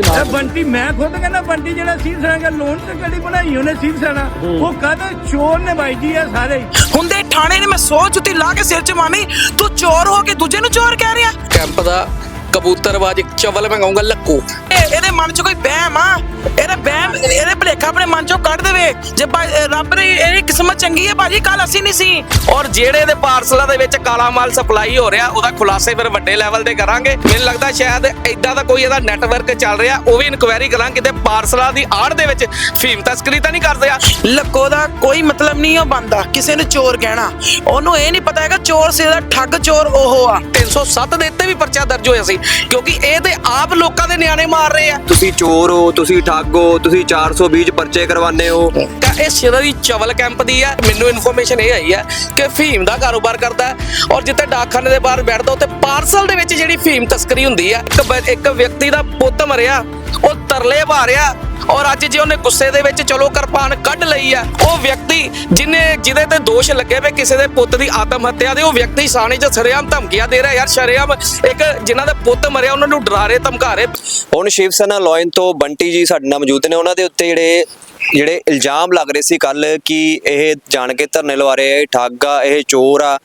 ਇਹ ਬੰਟੀ ਮੈਂ ਖੁਦ ਕਹਿੰਦਾ ਬੰਟੀ ਜਿਹੜਾ ਸੀਰ ਦਾ ਲੋਨ ਤੇ ਗੱਡੀ ਬਣਾਈ ਉਹਨੇ ਸੀਰ ਸੈਨਾ ਉਹ ਕਹਿੰਦਾ ਚੋਰ ਨੇ ਬਾਈ ਜੀ ਆ ਸਾਰੇ ਹੀ। ਹੁੰਦੇ ਥਾਣੇ ਨੇ ਮੈਂ ਸੌ ਜੁੱਤੀ ਲਾ ਕੇ ਸਿਰ 'ਚ ਮਾਮੀ ਤੂੰ ਚੋਰ ਹੋ ਕੇ ਦੂਜੇ ਨੂੰ ਚੋਰ ਕਹਿ ਰਿਹਾ ਕੈਂਪ ਦਾ ਕਬੂਤਰਬਾਜ਼ ਚਵਲ ਮੈਂ ਕਹੂੰਗਾ ਲੱਕੂ। ਇਹ- ਇਹਦੇ ਮਨ 'ਚ ਕੋਈ ਵਹਿਮ ਆ? ਇਹਦੇ ਵਹਿਮ ਇਹਦੇ ਭਲੇਖਾ ਆਪਣੇ ਮਨ 'ਚੋਂ ਕੱਢ ਦੇਵੇ। ਜੇ ਇਹ ਰੱਬ ਦੀ ਇਹਦੀ ਕਿਸਮਤ ਚੰਗੀ ਹੈ ਭਾਜੀ ਕੱਲ ਅਸੀਂ ਨਹੀਂ ਸੀ। ਔਰ ਜਿਹੜੇ ਦੇ ਪਾਰਸਲਾਂ ਦੇ ਵਿੱਚ ਕਾਲਾ ਮਾਲ ਸਪਲਾਈ ਹੋ ਰਿਹਾ ਉਹਦਾ ਖੁਲਾਸੇ ਫਿਰ ਵੱਡੇ ਲੈਵਲ ਤੇ ਕਰਾਂਗੇ। ਮੈਨੂੰ ਲੱਗਦਾ ਸ਼ਾਇਦ ਐਦਾਂ ਦਾ ਕੋਈ ਇਹਦਾ ਨੈਟਵਰਕ ਚੱਲ ਰਿਹਾ ਉਹ ਵੀ ਇਨਕੁਆਇਰੀ ਕਰਾਂਗੇ ਕਿਤੇ ਪਾਰਸਲਾਂ ਦੀ ਆੜ ਦੇ ਵਿੱਚ। ਫੀਮ ਤਸਕਰੀ ਤਾਂ ਨਹੀਂ ਕਰਦੇ ਆ ਲੱਕੋ ਦਾ ਕੋਈ ਮਤਲਬ ਨਹੀਂ ਉਹ ਬੰਦਾ ਕਿਸੇ ਨੂੰ ਚੋਰ ਕਹਿਣਾ। ਉਹਨੂੰ ਇਹ ਨਹੀਂ ਪਤਾ ਹੈਗਾ ਚੋਰ ਸੇ ਦਾ ਠੱਗ ਚੋਰ ਉਹ ਆ। 307 ਦੇ ਉੱਤੇ ਵੀ ਪਰਚਾ ਦਰਜ ਹੋਇਆ ਸੀ। ਕਿਉਂਕਿ ਇਹ ਤੇ ਆਪ ਲੋਕਾਂ ਦੇ ਨਿਆਣੇ ਮਾਰ ਰਹੇ ਆ। ਤੁਸੀਂ ਚੋਰ ਹੋ, ਤੁਸੀਂ ਠੱਗ ਹੋ, ਤੁਸੀਂ 420 ਪਰਚੇ ਕਰਵਾਉਂਦੇ ਹੋ। ਤਾਂ ਇਹ ਸਿਰਾ ਦੀ ਚਵਲ ਕੈਂਪ ਦੀ ਆ। ਮੈਨੂੰ ਇਨਫੋਰਮੇਸ਼ਨ ਇਹ ਆਈ ਆ ਕਿ ਫੀਮ ਦਾ ਕਾਰੋਬਾਰ ਕਰਦਾ ਔਰ ਜਿੱਥੇ ਡਾਕਖਾਨੇ ਦੇ ਬਾਹਰ ਬੈਠਦਾ, ਉੱਥੇ ਪਾਰਸਲ ਦੇ ਵਿੱਚ ਜਿਹੜੀ ਫੀਮ ਤਸਕਰੀ ਹੁੰਦੀ ਆ ਇੱਕ ਵਿਅਕਤੀ ਦਾ ਪੁੱਤ ਮਰਿਆ। ਉਹ ਤਰਲੇ ਭਾਰਿਆ ਔਰ ਅੱਜ ਜੇ ਉਹਨੇ ਗੁੱਸੇ ਦੇ ਵਿੱਚ ਚਲੋ ਕਿਰਪਾਨ ਕੱਢ ਲਈ ਆ, ਉਹ ਵਿਅਕਤੀ ਜਿਨੇ ਜਿਹਦੇ ਤੇ ਦੋਸ਼ ਲੱਗੇ ਵੇ ਕਿਸੇ ਦੇ ਪੁੱਤ ਦੀ ਆਤਮ ਹੱਤਿਆ ਦੇ, ਉਹ ਵਿਅਕਤੀ ਸਾਣੇ 'ਚ ਸਰੇਆਮ ਧਮਕੀਆਂ ਦੇ ਰਿਹਾ ਯਾਰ, ਸ਼ਰੇਆਮ ਇੱਕ ਜਿਨ੍ਹਾਂ ਦਾ ਪੁੱਤ ਮਰਿਆ, ਉਹਨਾਂ ਨੂੰ ਡਰਾ ਰਹੇ ਧਮਕਾ ਰਹੇ ਹੁਣ ਸ਼ਿਵ ਸੈਨਾ ਲਾਇਨ ਤੋਂ ਬੰਟੀ ਜੀ ਸਾਡੇ ਨਾਲ ਮੌਜੂਦ ਨੇ, ਉਹਨਾਂ ਦੇ ਉੱਤੇ ਜਿਹੜੇ ਜਿਹੜੇ ਇਲਜ਼ਾਮ ਲੱਗ ਰਹੇ ਸੀ ਕੱਲ ਕਿ ਇਹ ਜਾਣ ਕੇ ਧਰਨੇ ਲਵਾ ਰਹੇ ਆ, ਇਹ ਠੱਗ ਆ, ਇਹ ਚੋਰ ਆ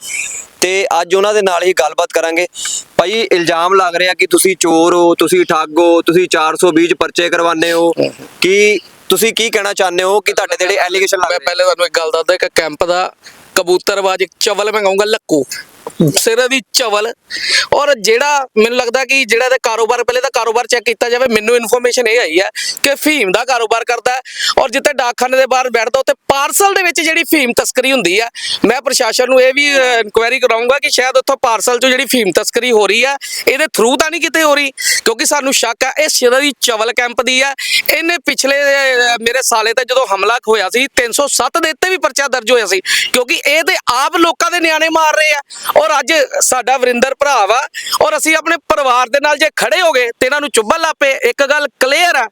ਤੇ ਅੱਜ ਉਹਨਾਂ ਦੇ ਨਾਲ ਹੀ ਗੱਲਬਾਤ ਕਰਾਂਗੇ। ਭਾਈ ਇਲਜ਼ਾਮ ਲੱਗ ਰਿਹਾ ਕਿ ਤੁਸੀਂ ਚੋਰ ਹੋ ਤੁਸੀਂ ਠੱਗ ਹੋ ਤੁਸੀਂ 420 ਚ ਪਰਚੇ ਕਰਵਾਉਂਦੇ ਹੋ। ਕੀ ਤੁਸੀਂ ਕੀ ਕਹਿਣਾ ਚਾਹੁੰਦੇ ਹੋ ਕਿ ਤੁਹਾਡੇ ਜਿਹੜੇ ਐਲੀਗੇਸ਼ਨ ਲੱਗ ਮੈਂ ਰਹੇ? ਪਹਿਲੇ ਤੁਹਾਨੂੰ ਇੱਕ ਗੱਲ ਦੱਸਦਾ ਕਿ ਕੈਂਪ ਦਾ ਕਬੂਤਰਬਾਜ਼ ਇੱਕ ਚਵਲ ਮੈਂ ਕਹੂੰਗਾ ਲੱਕੂ। ਸਿਰ ਦੀ ਚਵਲ ਔਰ ਜਿਹੜਾ ਮੈਨੂੰ ਲੱਗਦਾ ਕਿ ਜਿਹੜਾ ਇਹਦਾ ਕਾਰੋਬਾਰ ਪਹਿਲੇ ਦਾ ਕਾਰੋਬਾਰ ਚੈੱਕ ਕੀਤਾ ਜਾਵੇ, ਮੈਨੂੰ ਇਨਫੋਰਮੇਸ਼ਨ ਇਹ ਆਈ ਹੈ ਕਿ ਫੀਮ ਦਾ ਕਾਰੋਬਾਰ ਕਰਦਾ ਔਰ ਜਿੱਥੇ ਡਾਕਖਾਨੇ ਦੇ ਬਾਹਰ ਬੈਠਦਾ, ਉੱਥੇ ਪਾਰਸਲ ਦੇ ਵਿੱਚ ਜਿਹੜੀ ਫੀਮ ਤਸਕਰੀ ਹੁੰਦੀ ਹੈ, ਮੈਂ ਪ੍ਰਸ਼ਾਸਨ ਨੂੰ ਇਹ ਵੀ ਇਨਕੁਆਇਰੀ ਕਰਾਉਂਗਾ ਕਿ ਸ਼ਾਇਦ ਉੱਥੋਂ ਪਾਰਸਲ 'ਚੋਂ ਜਿਹੜੀ ਫੀਮ ਤਸਕਰੀ ਹੋ ਰਹੀ ਹੈ, ਇਹਦੇ ਥਰੂ ਤਾਂ ਨਹੀਂ ਕਿਤੇ ਹੋ ਰਹੀ, ਕਿਉਂਕਿ ਸਾਨੂੰ ਸ਼ੱਕ ਹੈ, ਇਹ ਸਿਰ ਦੀ ਚਵਲ ਕੈਂਪ ਦੀ ਹੈ। ਇਹਨੇ ਪਿਛਲੇ ਮੇਰੇ ਸਾਲੇ ਤੇ ਜਦੋਂ ਹਮਲਾ ਹੋਇਆ ਸੀ 307 ਦੇ ਉੱਤੇ ਵੀ ਪਰਚਾ ਦਰਜ ਹੋਇਆ ਸੀ, ਕਿਉਂਕਿ ਇਹ ਤੇ ਆਪ ਲੋਕਾਂ ਦੇ ਨਿਆਣੇ ਮਾਰ ਰਹੇ ਆ। ਔਰ ਅੱਜ ਸਾਡਾ ਵਰਿੰਦਰ ਭਰਾ ਵਾ, ਔਰ ਅਸੀਂ ਆਪਣੇ ਪਰਿਵਾਰ ਦੇ ਨਾਲ ਜੇ ਖੜੇ ਹੋ ਗਏ ਤੇ ਇਹਨਾਂ ਨੂੰ ਚੁੱਭਣ ਲੱਪੇ ਇੱਕ ਗੱਲ ਕਲੀਅਰ ਆ,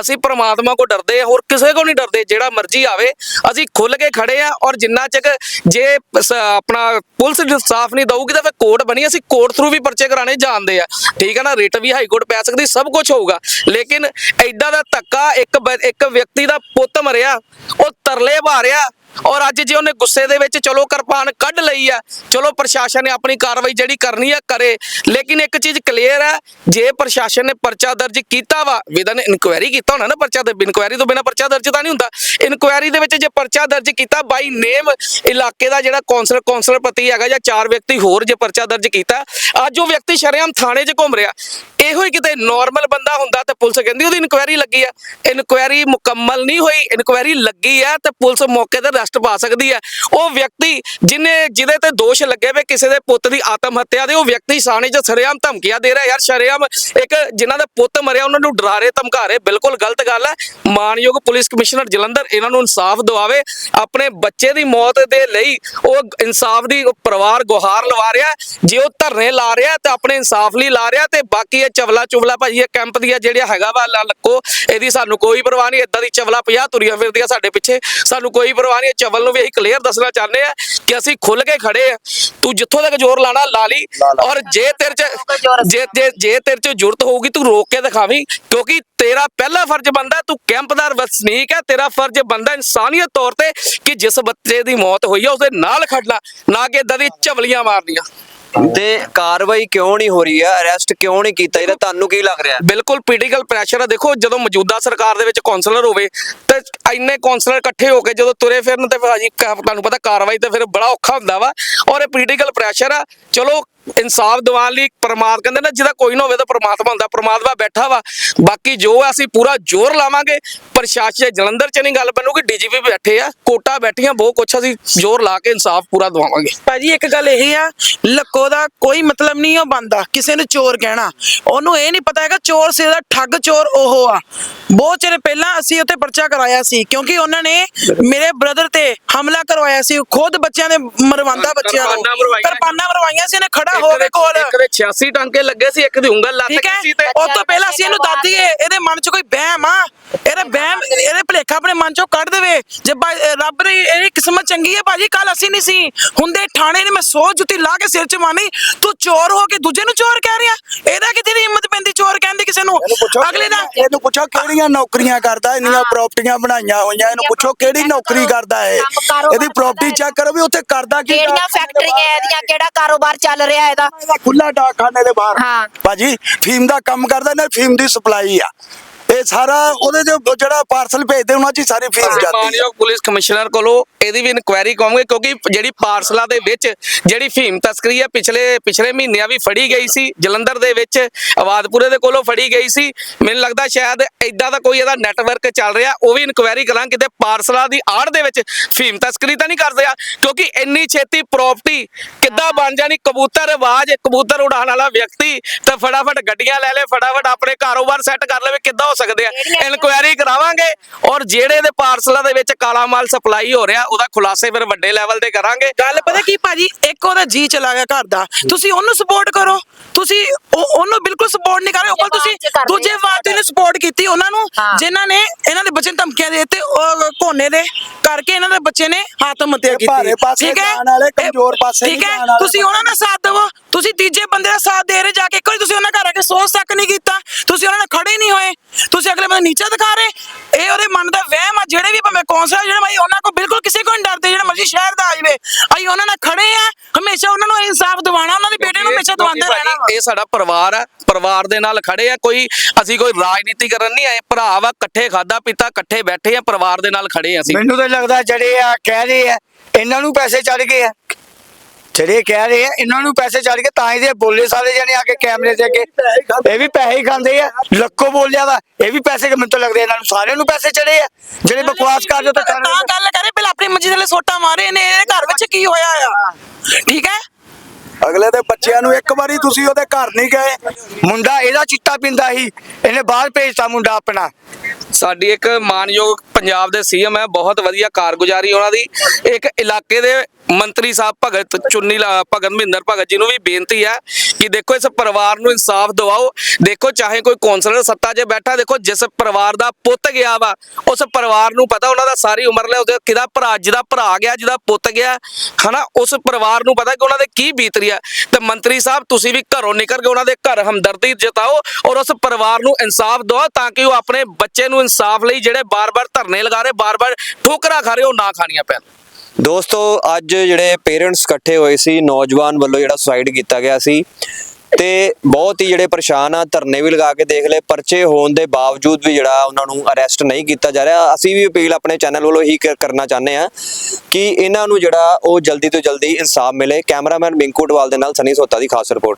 ਅਸੀਂ ਪ੍ਰਮਾਤਮਾ ਕੋ ਡਰਦੇ ਆ, ਹੋਰ ਕਿਸੇ ਕੋ ਨਹੀਂ ਡਰਦੇ, ਜਿਹੜਾ ਮਰਜ਼ੀ ਆਵੇ, ਅਸੀਂ ਖੁੱਲ ਕੇ ਖੜੇ ਆ, ਔਰ ਜਿੰਨਾ ਚੱਕ ਜੇ ਆਪਣਾ ਪੁਲਿਸ ਇਨਸਾਫ ਨਹੀਂ ਦਊਗੀ ਤਾਂ ਫਿਰ ਕੋਰਟ ਬਣੀ, ਅਸੀਂ ਕੋਰਟ ਥਰੂ ਵੀ ਪਰਚੇ ਕਰਾਣੇ ਜਾਣਦੇ ਆ, ਠੀਕ ਹੈ ਨਾ, ਰਿਟ ਵੀ ਹਾਈ ਕੋਰਟ ਪੈ ਸਕਦੀ, ਸਭ ਕੁਝ ਹੋਊਗਾ, ਲੇਕਿਨ ਐਡਾ ਦਾ ਧੱਕਾ ਇੱਕ ਇੱਕ ਵਿਅਕਤੀ ਦਾ ਪੁੱਤ ਮਰਿਆ, ਉਹ ਤਰਲੇ ਭਾਰਿਆ ਔਰ ਅੱਜ ਜੇ ਉਹਨੇ ਗੁੱਸੇ ਦੇ ਵਿੱਚ ਚਲੋ ਕਿਰਪਾਨ ਕੱਢ ਲਈ ਆ, ਚਲੋ ਪ੍ਰਸ਼ਾਸਨ ਨੇ ਆਪਣੀ ਕਾਰਵਾਈ ਜਿਹੜੀ ਕਰਨੀ ਆ, ਕਰੇ। ਲੇਕਿਨ ਇੱਕ ਚੀਜ਼ ਕਲੀਅਰ ਹੈ ਜੇ ਪ੍ਰਸ਼ਾਸਨ ਨੇ ਪਰਚਾ ਦਰਜ ਕੀਤਾ ਵਾ ਵਿਦਨ ਇਨਕੁਆਇਰੀ ਕੀਤਾ ਹੋਣਾ ਨਾ ਪਰਚਾ ਤੇ ਇਨਕੁਆਇਰੀ ਤੋਂ ਬਿਨਾ ਪਰਚਾ ਦਰਜ ਤਾਂ ਨਹੀਂ ਹੁੰਦਾ। ਇਨਕੁਆਇਰੀ ਦੇ ਵਿੱਚ ਜੇ ਪਰਚਾ ਦਰਜ ਕੀਤਾ ਬਾਈ ਨੇਮ ਇਲਾਕੇ ਦਾ ਜਿਹੜਾ ਕੌਂਸਲਰ ਕੌਂਸਲਰ ਪਤੀ ਹੈਗਾ ਜਾਂ ਚਾਰ ਵਿਅਕਤੀ ਹੋਰ ਜੇ ਪਰਚਾ ਦਰਜ ਕੀਤਾ, ਅੱਜ ਉਹ ਵਿਅਕਤੀ ਸ਼ਰੇਆਮ ਥਾਣੇ 'ਚ ਘੁੰਮ ਰਿਹਾ। ਇਹੋ ਹੀ ਕਿਤੇ ਨਾਰਮਲ ਬੰਦਾ ਹੁੰਦਾ ਤੇ ਪੁਲਿਸ ਕਹਿੰਦੀ ਉਹਦੀ ਇਨਕੁਆਇਰੀ ਲੱਗੀ ਆ। ਇਨਕੁਆਇਰੀ ਮੁਕੰਮਲ ਨਹੀਂ ਹੋਈ ਇਨਕੁਆਇਰੀ ਲੱਗੀ ਆ ਤੇ ਪੁਲਿਸ ਮੌਕੇ ਤੇ ਅਰੈਸਟ ਪਾ ਸਕਦੀ ਹੈ ਉਹ ਵਿਅਕਤੀ ਜਿਨੇ, ਜਿਹਦੇ ਤੇ ਦੋਸ਼ ਲੱਗੇ ਵੇ ਕਿਸੇ ਦੇ ਪੁੱਤ ਦੀ ਆਤਮ ਹੱਤਿਆ ਦੇ, ਉਹ ਵਿਅਕਤੀ ਸਾਣੇ 'ਚ ਸਰੇਆਮ ਧਮਕੀਆਂ ਦੇ ਰਿਹਾ। ਯਾਰ ਸ਼ਰੇਆਮ ਇੱਕ ਜਿਨ੍ਹਾਂ ਦਾ ਪੁੱਤ ਮਰਿਆ, ਉਹਨਾਂ ਨੂੰ ਡਰਾ ਰਹੇ ਧਮਕਾ ਰਹੇ ਬਿਲਕੁਲ ਗਲਤ ਗੱਲ ਹੈ ਮਾਨਯੋਗ ਪੁਲਿਸ ਕਮਿਸ਼ਨਰ ਜਲੰਧਰ ਇਹਨਾਂ ਨੂੰ ਇਨਸਾਫ ਦਿਵਾਵੇ। ਆਪਣੇ ਬੱਚੇ ਦੀ ਮੌਤ ਦੇ ਲਈ ਉਹ ਇਨਸਾਫ ਦੀ ਪਰਿਵਾਰ ਗੁਹਾਰ ਲਵਾ ਰਿਹਾ। ਜੇ ਉਹ ਧਰਨੇ ਲਾ ਰਿਹਾ ਤੇ ਆਪਣੇ ਇਨਸਾਫ ਲਈ ਲਾ ਰਿਹਾ ਤੇ ਬਾਕੀ ਇਹ ਚਵਲਾ ਚੁਵਲਾ ਭਾਜੀ ਇਹ ਕੈਂਪ ਦੀਆਂ ਜਿਹੜੀਆਂ ਹੈਗਾ ਵਾ ਲੱਕੋ ਇਹਦੀ ਸਾਨੂੰ ਕੋਈ ਪਰਵਾਹ ਨਹੀਂ ਇਦਾਂ ਦੀ ਚਵਲਾ 50 ਤੁਰੀਆਂ ਫਿਰਦੀਆਂ ਸਾਡੇ ਪਿੱਛੇ। ਸਾਨੂੰ ਕੋਈ ਪਰਵਾਹ ਨਹੀਂ ਚਵਲ ਨੂੰ ਵੀ ਅਸੀਂ ਕਲੀਅਰ ਦੱਸਣਾ ਚਾਹੁੰਦੇ ਆ ਕਿ ਅਸੀਂ ਖੁੱਲ ਕੇ ਖੜੇ ਆ। ਤੂੰ ਜਿੱਥੋਂ ਤੱਕ ਜ਼ੋਰ ਲਾਣਾ ਲਾ ਲਈ। ਔਰ ਜੇ ਤੇਰੇ ਚ ਜੇ ਜੇ ਜੇ ਤੇਰੇ ਚ ਜ਼ਰੂਰਤ ਹੋਊਗੀ ਤੂੰ ਰੋਕ ਕੇ ਦਿਖਾਵੀਂ ਕਿਉਂਕਿ ਤੇਰਾ ਪਹਿਲਾ ਫਰਜ਼ ਬੰਦਾ ਤੂੰ ਕੈਂਪਦਾਰ ਵਸਨੀਕ ਹੈ ਤੇਰਾ ਫਰਜ਼ ਬੰਦਾ ਇਨਸਾਨੀਅਤ ਤੌਰ ਤੇ ਕਿ ਜਿਸ ਬੱਚੇ ਦੀ ਮੌਤ ਹੋਈ ਹੈ ਉਸਦੇ ਨਾਲ ਖੜਨਾ ਨਾ ਕਿ ਇਦਾਂ ਦੀ ਝਵਲੀਆਂ ਮਾਰਨੀਆਂ। ਤੇ ਕਾਰਵਾਈ ਕਿਉਂ ਨਹੀਂ ਹੋ ਰਹੀ ਹੈ? ਅਰੈਸਟ ਕਿਉਂ ਨਹੀਂ ਕੀਤਾ? ਇਹਦਾ ਤੁਹਾਨੂੰ ਕੀ ਲੱਗ ਰਿਹਾ? ਬਿਲਕੁਲ ਪੋਲੀਟੀਕਲ ਪ੍ਰੈਸ਼ਰ ਆ। ਦੇਖੋ, ਜਦੋਂ ਮੌਜੂਦਾ ਸਰਕਾਰ ਦੇ ਵਿੱਚ ਕੌਂਸਲਰ ਹੋਵੇ, ਤੇ ਇੰਨੇ ਕੌਂਸਲਰ ਇਕੱਠੇ ਹੋ ਕੇ ਜਦੋਂ ਤੁਰੇ ਫਿਰਨ ਤੇ ਭਾਜੀ, ਕ- ਤੁਹਾਨੂੰ ਪਤਾ ਕਾਰਵਾਈ ਤੇ ਫਿਰ ਬੜਾ ਔਖਾ ਹੁੰਦਾ ਵਾ। ਔਰ ਇਹ ਪੋਲੀਟੀਕਲ ਪ੍ਰੈਸ਼ਰ ਆ। ਚਲੋ ਇਨਸਾਫ ਦਿਵਾਉਣ ਲਈ ਪਰਮਾਤਮਾ ਕਹਿੰਦੇ ਨਾ ਜਿਹਦਾ ਕੋਈ ਨਾ ਹੋਵੇ ਤਾਂ ਪਰਮਾਤਮਾ ਹੁੰਦਾ ਪਰਮਾਤਮਾ ਬੈਠਾ ਵਾ। ਬਾਕੀ ਜੋ ਅਸੀਂ ਪੂਰਾ ਜ਼ੋਰ ਲਾਵਾਂਗੇ ਪ੍ਰਸ਼ਾਸਨ ਜਲੰਧਰ ਚ ਨਹੀਂ ਗੱਲ ਬਣੂਗੀ ਡੀਜੀਪੀ ਬੈਠੇ ਆ ਕੋਟਾ ਬੈਠੀਆਂ ਬਹੁਤ ਕੁਛ ਅਸੀਂ ਜ਼ੋਰ ਲਾ ਕੇ ਇਨਸਾਫ ਪੂਰਾ ਦਵਾਵਾਂਗੇ। ਭਾਜੀ ਇੱਕ ਗੱਲ ਇਹ ਆ ਲੱਕੋ ਦਾ ਕੋਈ ਮਤਲਬ ਨਹੀਂ ਉਹ ਬੰਦਾ ਕਿਸੇ ਨੂੰ ਚੋਰ ਕਹਿਣਾ। ਉਹਨੂੰ ਇਹ ਨਹੀਂ ਪਤਾ ਹੈਗਾ ਚੋਰ ਸੇ ਦਾ ਠੱਗ ਚੋਰ ਉਹ ਆ। ਬਹੁਤ ਚਿਰ ਪਹਿਲਾਂ ਅਸੀਂ ਉੱਤੇ ਪਰਚਾ ਕਰਾਇਆ ਸੀ ਕਿਉਂਕਿ ਉਹਨਾਂ ਨੇ ਮੇਰੇ ਬ੍ਰਦਰ ਤੇ ਹਮਲਾ ਕਰਵਾਇਆ ਸੀ ਖੁਦ ਬੱਚਿਆਂ ਦੇ ਮਰਵਾਉਂਦਾ ਬੱਚਿਆਂ ਨੂੰ। ਕਿਰਪਾਨਾਂ ਮਰਵਾਈਆਂ। ਸੀ ਇਹਨੇ ਖੜਾ ਹੋ ਕੇ ਕੋਲ। ਇੱਕ ਦੇ 86 ਟਾਂਕੇ ਲੱਗੇ ਸੀ ਇੱਕ ਦੀ ਉਂਗਲ ਲੱਤ ਠੀਕ ਗਈ ਹੈ। ਸੀ ਤੇ ਉਸ ਤੋਂ ਪਹਿਲਾਂ ਅਸੀਂ ਇਹਨੂੰ ਦੱਸ ਦਈਏ ਇਹਦੇ ਮਨ 'ਚ ਕੋਈ ਵਹਿਮ ਆ? ਇਹਦੇ ਵਹਿਮ ਇਹਦੇ ਭਲੇਖਾ ਆਪਣੇ ਮਨ ਚੋਂ ਕੱਢ ਦੇਵੇ। ਜੇ ਬਾ- ਰੱਬ ਦੀ ਇਹ ਕਿਸਮਤ ਚੰਗੀ ਹੈ ਭਾਜੀ ਕੱਲ ਅਸੀਂ ਨਹੀਂ ਸੀ। ਹੁੰਦੇ ਥਾਣੇ ਨੇ ਮੈਂ ਸੌ ਜੁੱਤੀ ਲਾ ਕੇ ਸਿਰ 'ਚ ਮਾਰਨੀ ਤੂੰ ਚੋਰ ਹੋ ਕੇ ਦੂਜੇ ਨੂੰ ਚੋਰ ਕਹਿ ਰਿਹਾ। ਇਹਦਾ ਕਿਤੇ ਦੀ ਹਿੰਮਤ ਪੈਂਦੀ ਚੋਰ ਕਹਿਣ ਦੀ ਕਿਸੇ ਨੂੰ। ਇਹਨੂੰ ਪੁੱਛੋ ਅਗਲੇ ਦਾ ਇਹਨੂੰ ਪੁੱਛੋ ਕਿਹੜੀਆਂ ਨੌਕਰੀਆਂ ਕਰਦਾ ਇੰਨੀਆਂ ਪ੍ਰਾਪਰਟੀਆਂ ਬਣਾਈਆਂ ਹੋਈਆਂ ਇਹਨੂੰ ਪੁੱਛੋ ਕਿਹੜੀ ਨੌਕਰੀ ਕਰਦਾ ਹੈ ਕੰਮ ਕਾਰੋਬਾਰ ਇਹਦੀ ਪ੍ਰਾਪਰਟੀ ਚੈੱਕ ਕਰੋ ਵੀ ਉੱਥੇ ਕਰਦਾ ਕੀ ਕਿਹੜੀਆਂ ਫੈਕਟਰੀਆਂ ਇਹਦੀਆਂ ਕਿਹੜਾ ਕਾਰੋਬਾਰ ਚੱਲ ਰਿਹਾ ਇਹਦਾ। ਖੁੱਲਾ ਡਾਕਖਾਨੇ ਦੇ ਬਾਹਰ। ਹਾਂ। ਭਾਜੀ ਫੀਮ ਦਾ ਕੰਮ ਕਰਦਾ ਨਾ ਫੀਮ ਦੀ ਸਪਲਾਈ ਆ। ਇਹ ਸਾਰਾ ਉਹਦੇ ਚ ਜਿਹੜਾ ਪਾਰਸਲ ਭੇਜਦੇ ਉਹਨਾਂ ਚ ਹੀ ਸਾਰੀ ਫੀਮ ਜਾਂਦੀ ਹੈ। ਮਾਨਯੋਗ ਪੁਲਿਸ ਕਮਿਸ਼ਨਰ ਕੋਲੋਂ ਇਹਦੀ ਵੀ ਇਨਕੁਆਇਰੀ ਕਰਾਂਗੇ ਕਿਉਂਕਿ ਜਿਹੜੀ ਪਾਰਸਲਾਂ ਦੇ ਵਿੱਚ ਜਿਹੜੀ ਫੀਮ ਤਸਕਰੀ ਹੈ ਪਿਛਲੇ ਪਿਛਲੇ ਮਹੀਨਿਆਂ ਵੀ ਫੜੀ ਗਈ ਸੀ, ਜਲੰਧਰ ਦੇ ਵਿੱਚ ਆਵਾਦਪੁਰੇ ਦੇ ਕੋਲੋਂ ਫੜੀ ਗਈ ਸੀ। ਮੈਨੂੰ ਲੱਗਦਾ ਸ਼ਾਇਦ ਐਦਾਂ ਦਾ ਕੋਈ ਇਹਦਾ ਨੈਟਵਰਕ ਚੱਲ ਰਿਹਾ, ਉਹ ਵੀ ਇਨਕੁਆਇਰੀ ਕਰਾਂ ਕਿਤੇ ਪਾਰਸਲਾਂ ਦੀ ਆੜ ਦੇ ਵਿੱਚ ਫੀਮ ਤਸਕਰੀ ਤਾਂ ਨਹੀਂ ਕਰਦੇ ਆ, ਕਿਉਂਕਿ ਇੰਨੀ ਛੇਤੀ ਪ੍ਰਾਪਰਟੀ ਕਿੱਦਾਂ ਬਣ ਜਾਣੀ, ਕਬੂਤਰ ਆਵਾਜ਼, ਕਬੂਤਰ ਉਡਾਉਣ ਵਾਲਾ ਵਿਅਕਤੀ ਤੇ ਫਟਾਫਟ ਗੱਡੀਆਂ ਲੈ ਲੈ, ਫਟਾਫਟ ਆਪਣੇ ਕਾਰੋਬਾਰ ਸੈੱਟ ਕਰ ਲਵੇ ਕਿੱਦਾਂ ਹੋ ਸਕਦੇ ਆ। ਇਨਕੁਆਇਰੀ ਕਰਾਵਾਂਗੇ ਔਰ ਜਿਹੜੇ ਦੇ ਪਾਰਸਲਾਂ ਦੇ ਵਿੱਚ ਕਾਲਾ ਮਾਲ ਸਪਲਾਈ ਹੋ ਰਿਹਾ ਉਹਦਾ ਖੁਲਾਸੇ ਫਿਰ ਵੱਡੇ ਲੈਵਲ ਤੇ ਕਰਾਂਗੇ। ਗੱਲ ਪਤਾ ਕੀ ਭਾਜੀ ਇੱਕ ਉਹਦਾ ਜੀ ਚਲਾ ਗਿਆ ਘਰ ਦਾ। ਤੁਸੀਂ ਉਹਨੂੰ ਸਪੋਰਟ ਕਰੋ। ਤੁਸੀਂ ਉਹ- ਉਹਨੂੰ ਬਿਲਕੁਲ ਸਪੋਰਟ ਨਹੀਂ ਕਰ ਰਹੇ। ਉੱਪਰ ਤੁਸੀਂ ਦੂਜੇ ਵਾਦੀ ਨੂੰ ਸਪੋਰਟ ਕੀਤੀ। ਉਹਨਾਂ ਨੂੰ। ਜਿਨ੍ਹਾਂ ਨੇ ਇਹਨਾਂ ਦੇ ਬੱਚੇ ਨੂੰ ਧਮਕੀਆਂ ਦੇ ਦਿੱਤੇ ਉਹ ਕੋਨੇ ਦੇ ਕਰਕੇ ਇਹਨਾਂ ਦੇ ਬੱਚੇ ਨੇ ਆਤਮ ਹੱਤਿਆ ਕੀਤੀ। ਭਾਰੇ ਪਾਸੇ ਠੀਕ ਹੈ? ਜਾਣ ਵਾਲੇ, ਕਮਜ਼ੋਰ ਪਾਸੇ ਠੀਕ ਹੈ? ਤੁਸੀਂ ਉਹਨਾਂ ਦਾ ਸਾਥ ਦੇਵੋ। ਤੁਸੀਂ ਤੀਜੇ ਬੰਦੇ ਦਾ ਸਾਥ ਦੇ ਰਹੇ ਜਾ ਕੇ। ਕੋਈ ਤੁਸੀਂ ਉਹਨਾਂ ਘਰ ਆ ਕੇ ਸੋਚ ਤੱਕ ਨਹੀਂ ਕੀਤਾ। ਤੁਸੀਂ ਉਹਨਾਂ ਨਾਲ ਖੜੇ ਨਹੀਂ ਹੋਏ। ਤੁਸੀਂ ਅਗਲੇ ਬੰਦੇ ਨੀਚਾ ਦਿਖਾ ਰਹੇ? ਇਹ ਉਹਦੇ ਮਨ ਦਾ ਵਹਿਮ ਆ ਜਿਹੜੇ ਵੀ ਭਾਵੇਂ ਕੌਂਸਲਰ ਜਿਹੜੇ ਭਾਈ ਉਹਨਾਂ ਕੋਲ ਬਿਲਕੁਲ ਕਿਸੇ ਕੋਲ ਨਹੀਂ ਡਰਦੇ ਜਿਹੜਾ ਮਰਜ਼ੀ ਸ਼ਹਿਰ ਦਾ ਆ ਜਾਵੇ। ਅਸੀਂ ਉਹਨਾਂ ਨਾਲ ਖੜੇ ਆ ਹਮੇਸ਼ਾ ਉਹਨਾਂ ਨੂੰ ਇਨਸਾਫ ਦਿਵਾਉਣਾ ਉਹਨਾਂ ਦੇ ਬੇਟੇ ਨੂੰ ਹਮੇਸ਼ਾ ਦਿਵਾਉਂਦੇ ਰਹਿਣਾ ਇਹ ਸਾਡਾ ਪਰਿਵਾਰ ਆ ਪਰਿਵਾਰ ਦੇ ਨਾਲ ਖੜੇ ਆ ਕੋਈ ਅਸੀਂ ਕੋਈ ਰਾਜਨੀਤੀ ਕਰਨ ਨਹੀਂ ਆਏ ਭਰਾ ਵਾ ਇਕੱਠੇ ਖਾਦਾ ਪੀਤਾ ਇਕੱਠੇ ਬੈਠੇ ਆ ਪਰਿਵਾਰ ਦੇ ਨਾਲ ਖੜੇ ਆ ਅਸੀਂ। ਮੈਨੂੰ ਤਾਂ ਲੱਗਦਾ ਜਿਹੜੇ ਆ ਕਹਿ ਰਹੇ ਆ ਇਹਨਾਂ ਨੂੰ ਪੈਸੇ ਚੜ ਗਏ ਆ। ਜਿਹੜੇ ਕਹਿ ਰਹੇ ਆ ਇਹਨਾਂ ਨੂੰ ਪੈਸੇ ਚੜ ਗਏ ਤਾਂ ਹੀ ਦੇ ਬੋਲੇ ਸਾਰੇ ਜਣੇ ਆ ਕੇ ਕੈਮਰੇ ਦੇ ਅੱਗੇ। ਇਹ ਵੀ ਪੈਸੇ ਹੀ ਖਾਂਦੇ ਆ ਲੱਖੋ ਬੋਲਿਆ ਵਾ ਇਹ ਵੀ ਪੈਸੇ ਮੈਨੂੰ ਤਾਂ ਲੱਗਦਾ ਇਹਨਾਂ ਨੂੰ ਸਾਰਿਆਂ ਨੂੰ ਪੈਸੇ ਚੜੇ ਆ। ਜਿਹੜੇ ਬਕਵਾਸ ਕਰਦੇ ਤਾਂ ਤਾਂ ਗੱਲ ਕਰੇ ਪਹਿਲਾਂ ਆਪਣੀ ਮਰਜ਼ੀ ਦੇ ਲਈ ਸੋਟਾ ਮਾਰੇ ਨੇ ਇਹਦੇ ਘਰ ਵਿੱਚ ਕੀ ਹੋਇਆ ਆ? ਠੀਕ ਹੈ? ਅਗਲੇ ਦੇ ਬੱਚਿਆਂ ਨੂੰ ਇੱਕ ਵਾਰੀ ਤੁਸੀਂ ਉਹਦੇ ਘਰ ਨਹੀਂ ਗਏ। ਮੁੰਡਾ ਇਹਦਾ ਚਿੱਟਾ ਪਿੰਦਾ ਸੀ ਇਹਨੇ ਬਾਹਰ ਭੇਜਤਾ ਮੁੰਡਾ ਆਪਣਾ। ਸਾਡੀ ਇੱਕ ਮਾਨਯੋਗ ਪੰਜਾਬ ਦੇ ਸੀਐਮ ਹੈ ਬਹੁਤ ਵਧੀਆ ਕਾਰਗੁਜ਼ਾਰੀ ਉਹਨਾਂ ਦੀ। ਇੱਕ ਇਲਾਕੇ ਦੇ ਮੰਤਰੀ ਸਾਹਿਬ ਭਗਤ ਚੁੰਨੀ ਭਗਤ ਮਹਿੰਦਰ ਭਗਤ ਜੀ ਨੂੰ ਵੀ ਬੇਨਤੀ ਹੈ ਕਿ ਦੇਖੋ ਇਸ ਪਰਿਵਾਰ ਨੂੰ ਇਨਸਾਫ ਦਿਵਾਓ। ਦੇਖੋ ਚਾਹੇ ਕੋਈ ਕੌਂਸਲਰ ਸੱਤਾ 'ਚ ਬੈਠਾ, ਦੇਖੋ ਜਿਸ ਪਰਿਵਾਰ ਦਾ ਪੁੱਤ ਗਿਆ ਵਾ, ਉਸ ਪਰਿਵਾਰ ਨੂੰ ਪਤਾ ਉਹਨਾਂ ਦਾ ਸਾਰੀ ਉਮਰ ਲੈ, ਉਹਦੇ ਕਿਹਦਾ ਭਰਾ, ਜਿਹਦਾ ਭਰਾ ਗਿਆ, ਜਿਹਦਾ ਪੁੱਤ ਗਿਆ, ਹਨਾ? ਉਸ ਪਰਿਵਾਰ ਨੂੰ ਪਤਾ ਕਿ ਉਹਨਾਂ ਦੇ ਕੀ ਬੀਤ ਰਹੀ ਆ ਤੇ ਮੰਤਰੀ ਸਾਹਿਬ, ਤੁਸੀਂ ਵੀ ਘਰੋਂ ਨਿਕਲ ਕੇ ਉਹਨਾਂ ਦੇ ਘਰ ਹਮਦਰਦੀ ਜਤਾਓ ਔਰ ਉਸ ਪਰਿਵਾਰ ਨੂੰ ਇਨਸਾਫ ਦਿਓ ਤਾਂ ਕਿ ਉਹ ਆਪਣੇ ਬੱਚੇ ਨੂੰ ਇਨਸਾਫ ਲਈ ਜਿਹੜੇ ਬਾਰ-ਬਾਰ ਧਰਨੇ ਲਗਾ ਰਹੇ, ਬਾਰ-ਬਾਰ ਠੋਕਰਾਂ ਖਾ ਰਹੇ, ਉਹ ਨਾ ਖਾਣੀਆਂ ਪੈਣ। ਦੋਸਤੋ, ਅੱਜ ਜਿਹੜੇ ਪੇਰੈਂਟਸ ਇਕੱਠੇ ਹੋਏ ਸੀ, ਨੌਜਵਾਨ ਵੱਲੋਂ ਜਿਹੜਾ ਸੁਸਾਈਡ ਕੀਤਾ ਗਿਆ ਸੀ ਤੇ ਬਹੁਤ ਹੀ ਜਿਹੜੇ ਪਰੇਸ਼ਾਨ ਆ, ਧਰਨੇ ਵੀ ਲਗਾ ਕੇ ਦੇਖ ਲਏ, ਪਰਚੇ ਹੋਣ ਦੇ ਬਾਵਜੂਦ ਵੀ ਜਿਹੜਾ ਉਹਨਾਂ ਨੂੰ ਅਰੈਸਟ ਨਹੀਂ ਕੀਤਾ ਜਾ ਰਿਹਾ। ਅਸੀਂ ਵੀ ਅਪੀਲ ਆਪਣੇ ਚੈਨਲ ਵੱਲੋਂ ਹੀ ਕਰਨਾ ਚਾਹੁੰਦੇ ਆ ਕਿ ਇਹਨਾਂ ਨੂੰ ਜਿਹੜਾ ਉਹ ਜਲਦੀ ਤੋਂ ਜਲਦੀ ਇਨਸਾਫ ਮਿਲੇ। ਕੈਮਰਾਮੈਨ ਮਿੰਕੂ ਡਵਾਲ ਦੇ ਨਾਲ ਸਨੀ ਸੋਤਾ ਦੀ ਖਾਸ ਰਿਪੋਰਟ।